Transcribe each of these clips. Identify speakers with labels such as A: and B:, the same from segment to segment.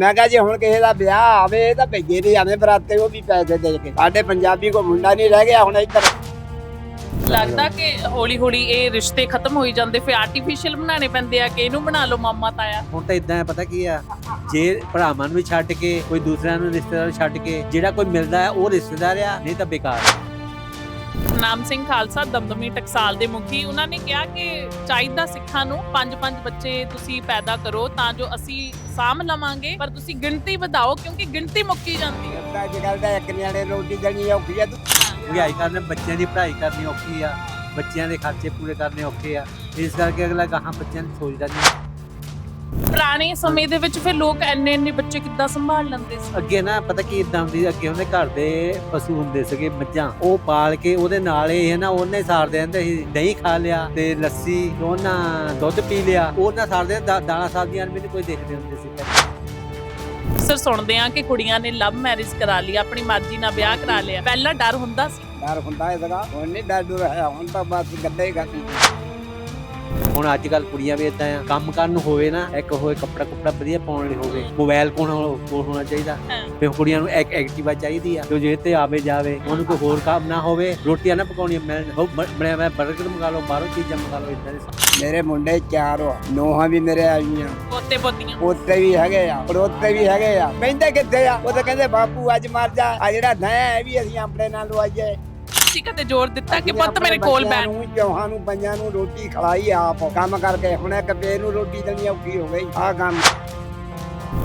A: ਮੈਂ ਕਿਹਾ ਜੇ ਹੁਣ ਕਿਸੇ ਦਾ ਵਿਆਹ ਆਵੇ ਤਾਂ ਭੇਜੇ ਨਹੀਂ ਆਵੇਂ ਬਰਾਤੇ ਉਹ ਵੀ ਪੈਸੇ ਦੇ ਕੇ। ਸਾਡੇ ਪੰਜਾਬੀ ਕੋ ਮੁੰਡਾ ਨਹੀਂ ਰਹਿ ਗਿਆ ਹੁਣ ਇੱਧਰ
B: ਲੱਗਦਾ ਕਿ ਹੌਲੀ ਹੌਲੀ ਇਹ ਰਿਸ਼ਤੇ ਖਤਮ ਹੋਈ ਜਾਂਦੇ ਫਿਰ ਆਰਟੀਫੀਸ਼ੀਅਲ ਬਣਾਉਣੇ ਪੈਂਦੇ ਆ ਕਿ ਇਹਨੂੰ ਬਣਾ ਲਓ ਮਾਮਾ ਤਾਇਆ?
C: ਹੁਣ ਤਾਂ ਇਦਾਂ ਹੈ ਪਤਾ ਕੀ ਆ? ਜੇ ਭਰਾਵਾਂ ਨੂੰ ਵੀ ਛੱਡ ਕੇ ਕੋਈ ਦੂਸਰਿਆਂ ਨੂੰ ਰਿਸ਼ਤੇਦਾਰ ਛੱਡ ਕੇ ਜਿਹੜਾ ਕੋਈ ਮਿਲਦਾ ਹੈ ਉਹ ਰਿਸ਼ਤੇਦਾਰ ਆ ਨਹੀਂ ਤਾਂ ਬੇਕਾਰ। ਆ।
B: ਨਾਮ ਸਿੰਘ ਖਾਲਸਾ ਦਮਦਮੀ ਟਕਸਾਲ ਦੇ ਮੁਖੀ। ਉਹਨਾਂ ਨੇ ਕਿਹਾ ਕਿ ਚਾਹੀਦਾ ਸਿੱਖਾਂ ਨੂੰ ਪੰਜ ਪੰਜ ਬੱਚੇ ਤੁਸੀਂ ਪੈਦਾ ਕਰੋ ਤਾਂ ਜੋ ਅਸੀਂ ਸਾਂਭ ਲਵਾਂਗੇ ਪਰ ਤੁਸੀਂ ਗਿਣਤੀ ਵਧਾਓ ਕਿਉਂਕਿ ਗਿਣਤੀ ਮੁੱਕੀ ਜਾਂਦੀ ਹੈ।
A: ਅੱਜ ਕੱਲ ਦਾ ਇੱਕ ਨਿਆਣੇ ਰੋਟੀ ਦੇਣੀ ਔਖੀ ਆ।
C: ਮਹਿੰਗਾਈ ਕਾਰਨ ਬੱਚਿਆਂ ਦੀ ਪੜ੍ਹਾਈ ਕਰਨੀ ਔਖੀ ਆ। ਬੱਚਿਆਂ ਦੇ ਖਰਚੇ ਪੂਰੇ ਕਰਨੇ ਔਖੇ ਆ। ਇਸ ਕਰਕੇ ਅਗਲਾ ਗਾਹਾਂ ਬੱਚਿਆਂ ਨੂੰ ਸੋਚਦਾ ਨਹੀਂ
B: ਪੁਰਾਣੇ ਸਮੇਂ ਦੇ ਵਿੱਚ ਫਿਰ ਲੋਕ ਐਨੇ ਐਨੇ ਬੱਚੇ ਕਿੱਦਾਂ ਸੰਭਾਲ ਲੈਂਦੇ ਸੀ?
C: ਅੱਗੇ ਨਾ ਪਤਾ ਕੀ ਇਦਾਂ ਹੁੰਦੀ ਸੀ, ਅੱਗੇ ਉਹਦੇ ਘਰ ਦੇ ਪਸ਼ੂ ਹੁੰਦੇ ਸੀਗੇ ਮੱਝਾਂ ਉਹ ਪਾਲ ਕੇ ਉਹਦੇ ਨਾਲ ਇਹ ਹੈ ਨਾ ਉਹਨੇ ਸਾਰਦੇ ਰਹਿੰਦੇ ਸੀ ਦਹੀਂ ਖਾ ਲਿਆ ਤੇ ਲੱਸੀ ਉਹਨਾਂ ਦੁੱਧ ਪੀ ਲਿਆ ਉਹਨਾਂ ਸਾਰਦੇ ਦਾ- ਦਾਣਾ ਸਬਜ਼ੀਆਂ ਨੂੰ ਵੀ ਨੀ ਕੋਈ ਦੇਖਦੇ ਹੁੰਦੇ ਸੀ ਪਹਿਲਾਂ।
B: ਸਰ ਸੁਣਦੇ ਆ ਕਿ ਕੁੜੀਆਂ ਨੇ ਲਵ ਮੈਰਿਜ ਕਰਾ ਲਈ ਆਪਣੀ ਮਰਜ਼ੀ ਨਾਲ ਵਿਆਹ ਕਰਾ ਲਿਆ। ਪਹਿਲਾਂ ਡਰ ਹੁੰਦਾ ਸੀ?
A: ਡਰ ਹੁੰਦਾ ਇਹਦਾ ਹੁਣ ਨਹੀਂ ਡਰ ਡਰ ਹੈ ਹੁਣ ਤਾਂ ਬਸ ਗੱਲੇ ਹੀ ਕਰਦੀ
C: ਹੁਣ ਅੱਜ ਕੱਲ ਕੁੜੀਆਂ ਵੀ ਇਦਾਂ ਆ ਕੰਮ ਕਰਨ ਨੂੰ ਹੋਵੇ ਨਾ ਇੱਕ ਹੋਏ ਕੱਪੜਾ ਕੁਪੜਾ ਵਧੀਆ ਪਾਉਣ ਲਈ ਹੋਵੇ ਮੋਬਾਈਲ ਕੋਲ ਕੋਲ ਹੋਣਾ ਚਾਹੀਦਾ। ਤੇ ਕੁੜੀਆਂ ਨੂੰ ਇੱਕ ਐਕਟਿਵਾ ਚਾਹੀਦੀ ਆ ਜੋ ਜੇ ਤੇ ਆਵੇ ਜਾਵੇ ਉਹਨੂੰ ਕੋਈ ਹੋਰ ਕੰਮ ਨਾ ਹੋਵੇ ਰੋਟੀਆਂ ਨਾ ਪਕਾਉਣੀਆਂ ਮੈਂ ਬਣਿਆ ਮੈਂ 버ਗਰ ਮੰਗਾ ਲਓ ਬਾਹਰੋਂ ਚੀਜ਼ਾਂ ਮੰਗਾ ਲਓ ਇਦਾਂ ਦੇ
A: ਮੇਰੇ ਮੁੰਡੇ ਚਾਰ ਆ ਨੋਹਾਂ ਵੀ ਮੇਰੇ ਆਈਆਂ
B: ਪੋਤੇ ਪੋਤੀਆਂ।
A: ਪੋਤੇ ਵੀ ਹੈਗੇ ਆ ਪੜੋਤੇ ਵੀ ਹੈਗੇ ਆ। ਕਹਿੰਦੇ ਕਿੱਥੇ ਆ? ਉਹ ਤਾਂ ਕਹਿੰਦੇ ਬਾਪੂ ਅੱਜ ਮਰ ਜਾ ਆ ਜਿਹੜਾ ਨਾ ਇਹ ਵੀ ਅਸੀਂ ਆਪਣੇ ਨਾਲ ਲਵਾਈਏ
B: ਤੁਸੀਂ ਕਦੇ ਜ਼ੋਰ ਦਿੱਤਾ ਕਿ ਪੁੱਤ ਮੇਰੇ ਕੋਲ ਬੈਠ।
A: ਨੂੰ ਚੌਹਾਂ ਨੂੰ ਪੰਜਾਂ ਨੂੰ ਰੋਟੀ ਖਵਾਈ ਆਪ ਕੰਮ ਕਰਕੇ। ਹੁਣ ਇੱਕ ਬੇ ਨੂੰ ਰੋਟੀ ਦੇਣੀ ਔਖੀ ਹੋ ਗਈ। ਆ ਕੰਮ।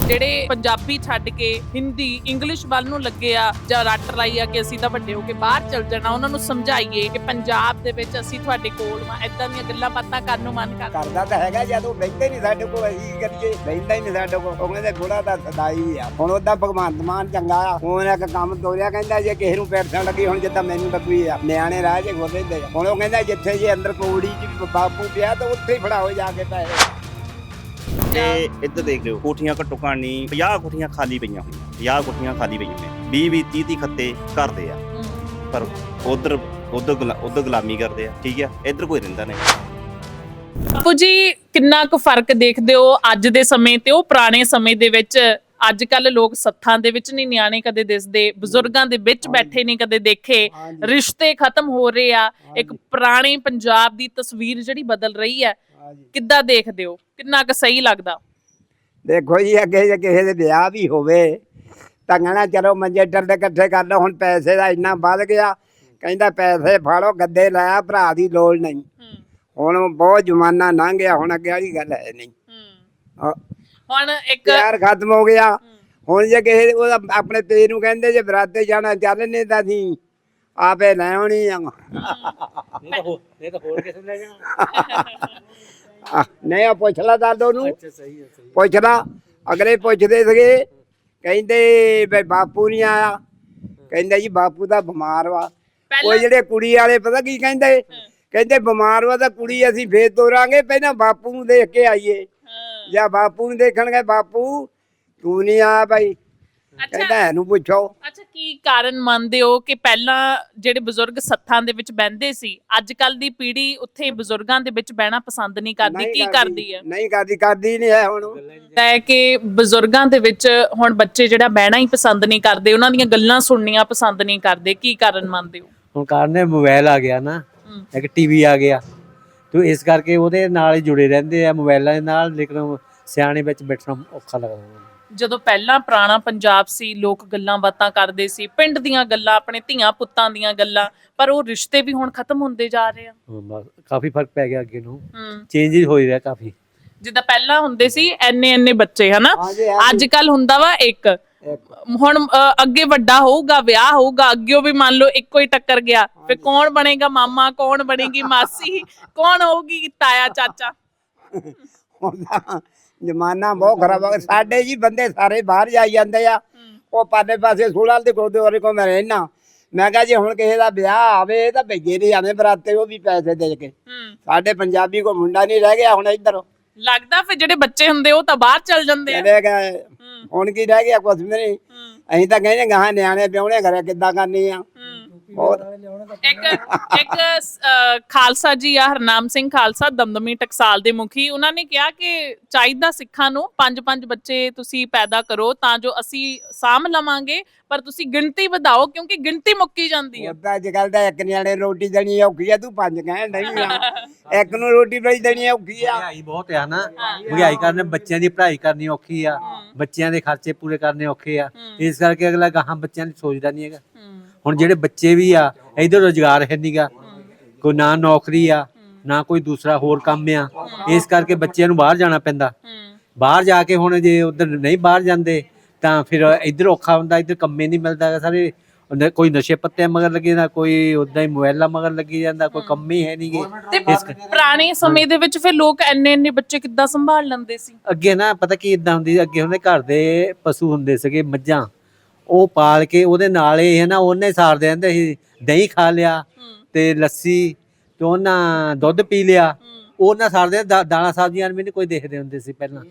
B: ਜਿਹੜੇ ਪੰਜਾਬੀ ਛੱਡ ਕੇ ਹਿੰਦੀ, ਇੰਗਲਿਸ਼ ਵੱਲ ਨੂੰ ਲੱਗੇ ਆ ਜਾਂ ਰੱਟ ਲਾਈ ਆ ਕਿ ਅਸੀਂ ਤਾਂ ਵੱਡੇ ਹੋ ਕੇ ਬਾਹਰ ਚਲ ਜਾਣਾ, ਉਹਨਾਂ ਨੂੰ ਸਮਝਾਈਏ ਕਿ ਪੰਜਾਬ ਦੇ ਵਿੱਚ ਅਸੀਂ ਤੁਹਾਡੇ ਕੋਲ ਵਾਂ ਐਦਾਂ ਦੀਆਂ ਗੱਲਾਂ ਬਾਤਾਂ ਕਰਨ ਨੂੰ ਮਨ ਕਰਦਾ।
A: ਕਰਦਾ ਤਾਂ ਹੈਗਾ ਜਦੋਂ ਬੈਠੇ ਨਹੀਂ ਸਾਡੇ ਕੋਲ, ਅਸੀਂ ਕਰੀਏ? ਬੈਠਦਾ ਹੀ ਨਹੀਂ ਸਾਡੇ ਕੋਲ ਉਹ ਕਹਿੰਦੇ ਥੋੜਾ ਤਾਂ ਸਦਾਈ ਆ। ਹੁਣ ਉਹਦਾ ਭਗਵੰਤ ਮਾਨ ਚੰਗਾ ਆ, ਹੁਣ ਇੱਕ ਕੰਮ ਤੋਰਿਆ, ਕਹਿੰਦਾ ਜੇ ਕਿਸੇ ਨੂੰ ਪੈਸਾ ਲੱਗੀ, ਹੁਣ ਜਿੱਦਾਂ ਮੈਨੂੰ ਲੱਗੀ ਆ, ਨਿਆਣੇ ਰਾਹ 'ਚ ਗੋਲੇ ਦੇ ਹੁਣ ਉਹ ਕਹਿੰਦਾ ਜਿੱਥੇ ਜੇ ਅੰਦਰ ਕੋੜੀ 'ਚ ਬਾਪੂ ਪਿਆ, ਤਾਂ ਉੱਥੇ ਹੀ ਫੜਾਓ ਜਾ ਕੇ ਪੈਸੇ।
D: ਤੇ ਇੱਧਰ ਦੇਖ ਲਿਓ ਕੋਠੀਆਂ ਘੱਟੋ ਨਹੀਂ 50 ਕੋਠੀਆਂ ਖਾਲੀ ਪਈਆਂ ਹੋਈਆਂ 50 ਕੋਠੀਆਂ ਖਾਲੀ ਪਈਆਂ ਨੇ 20 20 30 30 ਖੱਤੇ ਕਰਦੇ ਆ। ਪਰ ਉਧਰ ਉਧਰ ਉਧਰ ਗੁਲਾਮੀ ਕਰਦੇ ਆ ਠੀਕ ਆ? ਇੱਧਰ ਕੋਈ ਰਹਿੰਦਾ ਨਹੀਂ।
B: ਬਾਪੂ ਜੀ ਕਿੰਨਾ ਕੁ ਫ਼ਰਕ ਦੇਖਦੇ ਹੋ ਅੱਜ ਦੇ ਸਮੇਂ ਤੇ ਉਹ ਪੁਰਾਣੇ ਸਮੇਂ ਦੇ ਵਿੱਚ? ਅੱਜ ਕੱਲ ਲੋਕ ਸੱਥਾਂ ਦੇ ਵਿੱਚ ਨਹੀਂ ਨਿਆਣੇ ਕਦੇ ਦਿਸਦੇ ਬਜ਼ੁਰਗਾਂ ਦੇ ਵਿੱਚ ਬੈਠੇ ਨਹੀਂ ਕਦੇ ਦੇਖੇ ਰਿਸ਼ਤੇ ਖਤਮ ਹੋ ਰਹੇ ਆ ਇੱਕ ਪੁਰਾਣੇ ਪੰਜਾਬ ਦੀ ਤਸਵੀਰ ਜਿਹੜੀ ਬਦਲ ਰਹੀ ਹੈ ਕਿੱਦਾਂ ਦੇਖਦੇ ਹੋ? ਕਿੰਨਾ ਕੁ ਸਹੀ ਲੱਗਦਾ?
A: ਦੇਖੋ ਜੀ ਅੱਗੇ ਜੇ ਕਿਸੇ ਦੇ ਵਿਆਹ ਵੀ ਹੋਵੇ ਤਾਂ ਕਹਿਣਾ ਚਲੋ ਮੰਜੇ ਟਰਦੇ ਇਕੱਠੇ ਕਰ ਲਓ ਹੁਣ ਪੈਸੇ ਦਾ ਇੰਨਾ ਵੱਧ ਗਿਆ। ਕਹਿੰਦਾ ਪੈਸੇ ਫਾੜੋ ਗੱਦੇ ਲਾਇਆ ਭਰਾ ਦੀ ਲੋੜ ਨਹੀਂ। ਹੁਣ ਬਹੁਤ ਜ਼ਮਾਨਾ ਲੰਘ ਗਿਆ ਹੁਣ ਅੱਗੇ ਵਾਲੀ ਗੱਲ ਹੈ ਨਹੀਂ।
B: ਹੂੰ। ਹੁਣ ਇੱਕ
A: ਪਿਆਰ ਖਤਮ ਹੋ ਗਿਆ। ਹੁਣ ਜੇ ਕਿਸੇ ਉਹਦਾ ਆਪਣੇ ਪੇ ਨੂੰ ਕਹਿੰਦੇ ਜੇ ਬਰਾਤੇ ਜਾਣਾ ਚੱਲ ਨਹੀਂ ਤਾਂ ਅਸੀਂ ਆਪੇ ਲੈ ਆਉਣੀ ਆ।
C: ਨਹੀਂ ਤਾਂ ਹੋਰ ਨਹੀਂ ਤਾਂ ਹੋਰ ਕਿਸੇ ਨੂੰ ਲੈ ਜਾਣਾ।
A: ਨਹੀਂ ਉਹ ਪੁੱਛ ਲਾ ਦਾਦੋ ਨੂੰ
C: ਅੱਛਾ ਸਹੀ ਹੈ ਸਹੀ
A: ਪੁੱਛ ਲਾ ਅਗਲੇ ਪੁੱਛਦੇ ਸੀਗੇ ਕਹਿੰਦੇ ਵੀ ਬਾਪੂ ਨਹੀਂ ਆਇਆ। ਕਹਿੰਦਾ ਜੀ ਬਾਪੂ ਤਾਂ ਬਿਮਾਰ ਵਾ। ਉਹ ਜਿਹੜੇ ਕੁੜੀ ਵਾਲੇ ਪਤਾ ਕੀ ਕਹਿੰਦੇ? ਕਹਿੰਦੇ ਬਿਮਾਰ ਵਾ ਤਾਂ ਕੁੜੀ ਅਸੀਂ ਫੇਰ ਤੋਰਾਂਗੇ ਪਹਿਲਾਂ ਬਾਪੂ ਨੂੰ ਦੇਖ ਕੇ ਆਈਏ। ਜਾਂ ਬਾਪੂ ਨੂੰ ਦੇਖਣਗੇ ਬਾਪੂ ਤੂੰ ਨਹੀਂ ਆਇਆ ਭਾਈ। ਕਹਿੰਦਾ ਇਹਨੂੰ ਪੁੱਛੋ।
B: ਅੱਛਾ ਕੀ ਕਾਰਨ ਮੰਨਦੇ ਹੋ ਕਿ ਪਹਿਲਾਂ ਜਿਹੜੇ ਬਜ਼ੁਰਗ ਸੱਥਾਂ ਦੇ ਵਿੱਚ ਬਹਿੰਦੇ ਸੀ ਅੱਜ ਕੱਲ ਦੀ ਪੀੜ੍ਹੀ ਉੱਥੇ ਬਜ਼ੁਰਗਾਂ ਦੇ ਵਿੱਚ ਬਹਿਣਾ ਪਸੰਦ ਨਹੀਂ ਕਰਦੀ
A: ਨਹੀਂ
B: ਕੀ ਕਰਦੀ ਹੈ?
A: ਨਹੀਂ ਕਰਦੀ ਕਰਦੀ ਨਹੀਂ ਹੈ ਹੁਣ।
B: ਹੈ ਕਿ ਬਜ਼ੁਰਗਾਂ ਦੇ ਵਿੱਚ ਹੁਣ ਬੱਚੇ ਜਿਹੜਾ ਬਹਿਣਾ ਹੀ ਪਸੰਦ ਨਹੀਂ ਕਰਦੇ ਉਹਨਾਂ ਦੀਆਂ ਗੱਲਾਂ ਸੁਣਨੀਆਂ ਪਸੰਦ ਨਹੀਂ ਕਰਦੇ ਕੀ ਕਾਰਨ ਮੰਨਦੇ ਹੋ?
C: ਹੁਣ ਕਾਰਨ ਇਹ ਮੋਬਾਈਲ ਆ ਗਿਆ ਨਾ। ਇੱਕ ਟੀਵੀ ਆ ਗਿਆ। ਤੇ ਇਸ ਕਰਕੇ ਉਹਦੇ ਨਾਲ ਹੀ ਜੁੜੇ ਰਹਿੰਦੇ ਆ ਮੋਬਾਈਲਾਂ ਦੇ ਨਾਲ ਲੇਕਿਨ ਸਿਆਣੇ ਵਿੱਚ ਬੈਠਣਾ ਔਖਾ ਲੱਗਦਾ। ਉਹਨਾਂ ਨੂੰ।
B: ਜਦੋਂ ਪਹਿਲਾਂ ਪੁਰਾਣਾ ਪੰਜਾਬ ਸੀ ਲੋਕ ਗੱਲਾਂ ਬਾਤਾਂ ਕਰਦੇ ਸੀ ਪਿੰਡ ਦੀਆਂ ਗੱਲਾਂ ਆਪਣੇ ਧੀਆਂ ਪੁੱਤਾਂ ਦੀਆਂ ਗੱਲਾਂ ਪਰ ਉਹ ਰਿਸ਼ਤੇ ਵੀ ਹੁਣ ਖਤਮ ਹੁੰਦੇ ਜਾ ਰਹੇ ਆ।
C: ਬਸ ਕਾਫੀ ਫ਼ਰਕ ਪੈ ਗਿਆ ਅੱਗੇ ਨੂੰ।
B: ਹੂੰ।
C: ਚੇਂਜ ਹੋ ਰਿਹਾ ਕਾਫੀ।
B: ਜਿੱਦਾਂ ਪਹਿਲਾਂ ਹੁੰਦੇ ਸੀ ਐਨੇ ਐਨੇ ਬੱਚੇ ਹਨਾ?
A: ਹਾਂਜੀ
B: ਅੱਜ ਕੱਲ ਹੁੰਦਾ ਵਾ ਇੱਕ। ਹੁਣ ਅ, ਅੱਗੇ ਵੱਡਾ ਹੋਊਗਾ ਵਿਆਹ ਹੋਊਗਾ ਅੱਗਿਓ ਵੀ ਮੰਨ ਲਓ ਇੱਕੋ ਹੀ ਟੱਕਰ ਗਿਆ। ਫਿਰ ਕੌਣ ਬਣੇਗਾ ਮਾਮਾ ਕੌਣ ਬਣੇਗੀ ਮਾਸੀ ਕੌਣ ਹੋਊਗੀ ਤਾਇਆ ਚਾਚਾ?
A: ਹੁਣ ਤਾਂ ਜ਼ਮਾਨਾ ਬਹੁਤ ਖਰਾਬ ਹੋ ਗਿਆ ਸਾਡੇ ਜੀ ਬੰਦੇ ਸਾਰੇ ਬਾਹਰ ਜਾਈ ਜਾਂਦੇ ਆ। ਉਹ ਪਾਲੇ ਪਾਸੇ ਸੂਲਾਲ ਦੇ ਗੁਰਦੁਆਰੇ ਕੋਲ ਮੈਂ ਰਹਿਣਾ ਮੈਂ ਕਿਹਾ ਜੇ ਹੁਣ ਕਿਸੇ ਦਾ ਵਿਆਹ ਆਵੇ ਤਾਂ ਭੇਜੇ ਨਹੀਂ ਆਵੇਂ ਬਰਾਤੇ ਉਹ ਵੀ ਪੈਸੇ ਦੇ ਕੇ। ਸਾਡੇ ਪੰਜਾਬੀ ਕੋ ਮੁੰਡਾ ਨਹੀਂ ਰਹਿ ਗਿਆ ਹੁਣ ਇੱਧਰ।
B: ਲੱਗਦਾ ਫਿਰ ਜਿਹੜੇ ਬੱਚੇ ਹੁੰਦੇ ਉਹ ਤਾਂ ਬਾਹਰ ਚਲ ਜਾਂਦੇ ਆ।
A: ਗਏ ਹੁਣ ਕੀ ਰਹਿ ਗਿਆ ਕੁਛ ਵੀ ਨਹੀਂ। ਅਸੀਂ ਤਾਂ ਕਹਿੰਦੇ ਗਾਹਾਂ ਨਿਆਣੇ ਵਿਆਹੁਣੇ ਘਰੇ ਕਿੱਦਾਂ ਕਰਨੀ ਆ। ਬਹੁਤ
B: ਇੱਕ ਇੱਕ ਖਾਲਸਾ ਜੀ ਆ ਹਰਨਾਮ ਸਿੰਘ ਖਾਲਸਾ ਦਮਦਮੀ ਟਕਸਾਲ ਦੇ ਮੁਖੀ। ਉਹਨਾਂ ਨੇ ਕਿਹਾ ਕਿ ਚਾਹੀਦਾ ਸਿੱਖਾਂ ਨੂੰ ਪੰਜ ਪੰਜ ਬੱਚੇ ਤੁਸੀਂ ਪੈਦਾ ਕਰੋ ਤਾਂ ਜੋ ਅਸੀਂ ਸਾਂਭ ਲਵਾਂਗੇ ਪਰ ਤੁਸੀਂ ਗਿਣਤੀ ਵਧਾਓ ਕਿਉਂਕਿ ਗਿਣਤੀ ਮੁੱਕੀ ਜਾਂਦੀ ਹੈ
A: ਉਦਾਂ ਅੱਜ ਕੱਲ ਤਾਂ ਇੱਕ ਨਿਆਣੇ ਰੋਟੀ ਦੇਣੀ ਔਖੀ ਆ ਤੂੰ ਪੰਜ ਕਹਿਣ ਨਹੀਂ ਆ। ਇੱਕ ਨੂੰ ਰੋਟੀ ਬਈ ਦੇਣੀ ਔਖੀ ਆ।
C: ਮਹਿੰਗਾਈ ਬਹੁਤ ਆ ਨਾ। ਮਹਿੰਗਾਈ ਕਰਨੇ ਬੱਚਿਆਂ ਦੀ ਪੜ੍ਹਾਈ ਕਰਨੀ ਔਖੀ ਆ। ਬੱਚਿਆਂ ਦੇ ਖਰਚੇ ਪੂਰੇ ਕਰਨੇ ਔਖੇ ਆ। ਇਸ ਕਰਕੇ ਅਗਲਾ ਗਾਹਾਂ ਬੱਚਿਆਂ ਦੀ ਸੋਚਦਾ ਨਹੀਂ ਹੈਗਾ। ਹੁਣ ਜਿਹੜੇ ਬੱਚੇ ਵੀ ਆ ਇਧਰ ਰੋਜ਼ਗਾਰ ਹੈ ਨਹੀਂਗਾ ਕੋਈ ਨਾ ਨੌਕਰੀ ਆ ਨਾ ਕੋਈ ਦੂਸਰਾ ਹੋਰ ਕੰਮ ਆ। ਇਸ ਕਰਕੇ ਬੱਚਿਆਂ ਨੂੰ ਬਾਹਰ ਜਾਣਾ ਪੈਂਦਾ। ਬਾਹਰ ਜਾ ਕੇ ਹੁਣ ਜੇ ਉਧਰ ਨਹੀਂ ਬਾਹਰ ਜਾਂਦੇ ਤਾਂ ਫਿਰ ਇੱਧਰ ਔਖਾ ਹੁੰਦਾ ਇੱਧਰ ਕੰਮੇ ਨਹੀਂ ਮਿਲਦਾ ਸਾਰੇ। ਕੋਈ ਨਸ਼ੇ ਪੱਤੇ ਮਗਰ ਲੱਗੇ ਨਾ ਕੋਈ ਉਦਾਂ ਹੀ ਮੋਬਾਈਲਾਂ ਮਗਰ ਲੱਗੀ ਜਾਂਦਾ ਕੋਈ ਕੰਮ ਹੀ ਹੈ ਨਹੀਂਗੇ
B: ਤੇ ਪੁਰਾਣੇ ਸਮੇਂ ਦੇ ਵਿੱਚ ਫਿਰ ਲੋਕ ਇੰਨੇ ਇੰਨੇ ਬੱਚੇ ਕਿੱਦਾਂ ਸੰਭਾਲ ਲੈਂਦੇ ਸੀ?
C: ਅੱਗੇ ਨਾ ਪਤਾ ਕੀ ਇਦਾਂ ਹੁੰਦੀ ਅੱਗੇ ਹੁੰਦੇ ਘਰ ਦੇ ਪਸ਼ੂ ਹੁੰਦੇ ਸੀਗੇ ਮੱਝਾਂ। ਉਹ ਪਾਲ ਕੇ ਉਹਦੇ ਨਾਲ ਹੀ ਹੈ ਨਾ ਉਹਨੇ ਸਾਰਦੇ ਰਹਿੰਦੇ ਸੀ ਦਹੀਂ ਖਾ ਲਿਆ ਤੇ ਲੱਸੀ ਤੇ ਉਹਨਾਂ ਦੁੱਧ ਪੀ ਲਿਆ। ਉਹਨਾਂ ਸਾਰਦੇ ਦਾ- ਦਾਣਾ ਸਬਜ਼ੀਆਂ ਵੀ ਨਹੀਂ ਕੋਈ ਦੇਖਦੇ ਹੁੰਦੇ ਸੀ ਪਹਿਲਾਂ।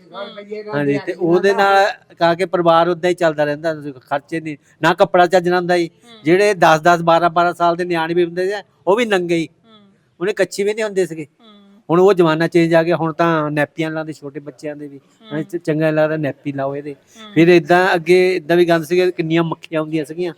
C: ਹਾਂਜੀ ਤੇ ਉਹਦੇ ਨਾਲ ਕਾ ਕੇ ਪਰਿਵਾਰ ਉਦਾਂ ਹੀ ਚੱਲਦਾ ਰਹਿੰਦਾ ਸੀ, ਖਰਚੇ ਨਹੀਂ ਨਾ ਕੱਪੜਾ ਚੱਜਣਾ ਹੁੰਦਾ ਸੀ। ਜਿਹੜੇ 10 10 12 12 ਸਾਲ ਦੇ ਨਿਆਣੇ ਵੀ ਹੁੰਦੇ ਸੀ ਉਹ ਵੀ ਨੰਗੇ ਹੀ। ਉਹਨੇ ਕੱਚੀ ਵੀ ਨਹੀਂ ਹੁੰਦੇ ਸੀਗੇ। ਹੁਣ ਉਹ ਜ਼ਮਾਨਾ ਚੇਂਜ ਆ ਗਿਆ ਹੁਣ ਤਾਂ ਨੈਪੀਆਂ ਲਾਉਂਦੇ ਛੋਟੇ ਬੱਚਿਆਂ ਦੇ ਵੀ। ਚ- ਚੰਗਾ ਲੱਗਦਾ ਨੈਪੀ ਲਾਓ ਇਹਦੇ। ਫਿਰ ਇਦਾਂ ਅੱਗੇ ਇਦਾਂ ਵੀ ਗੰਦ ਸੀਗੇ ਕਿੰਨੀਆਂ ਮੱਖੀਆਂ ਹੁੰਦੀਆਂ ਸੀਗੀਆਂ।